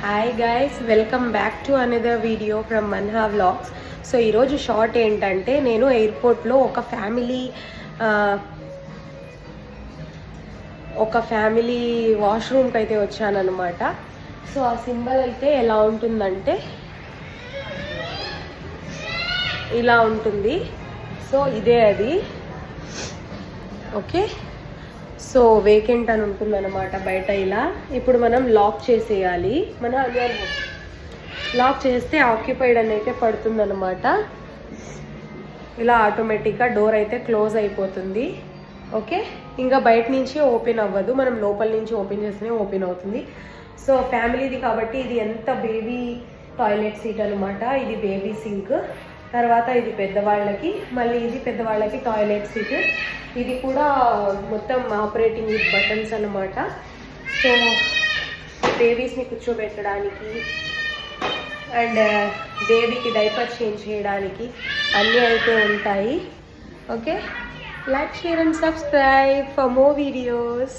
Hi guys welcome back to another video from Manha vlogs so ఈరోజు short ఏంటంటే నేను ఎయిర్పోర్ట్లో ఒక ఫ్యామిలీ ఒక ఫ్యామిలీ వాష్రూమ్కి అయితే వచ్చానమాట సో ఆ సింబల్ అయితే ఎలా ఉంటుందంటే ఇలా ఉంటుంది. సో ఇదే అది. ఓకే సో వేకెంట్ అని ఉంటుందన్నమాట బయట ఇలా. ఇప్పుడు మనం లాక్ చేసేయాలి. మన లాక్ చేస్తే ఆక్యుపైడ్ అని అయితే పడుతుందన్నమాట. ఇలా ఆటోమేటిక్గా డోర్ అయితే క్లోజ్ అయిపోతుంది. ఓకే ఇంకా బయట నుంచి ఓపెన్ అవ్వదు. మనం లోపల నుంచి ఓపెన్ చేస్తేనే ఓపెన్ అవుతుంది. సో ఫ్యామిలీది కాబట్టి ఇది ఎంత బేబీ టాయిలెట్ సీట్ అనమాట ఇది బేబీ సింక్ తర్వాత ఇది పెద్దవాళ్ళకి మళ్ళీ ఇది పెద్దవాళ్ళకి టాయిలెట్ సీట్ ఇది కూడా మొత్తం ఆపరేటింగ్ విత్ బటన్స్ అనమాట సో బేబీస్ని కూర్చోబెట్టడానికి అండ్ బేబీకి డైపర్ చేంజ్ చేయడానికి అన్నీ అయితే ఉంటాయి. Okay like share and subscribe for more videos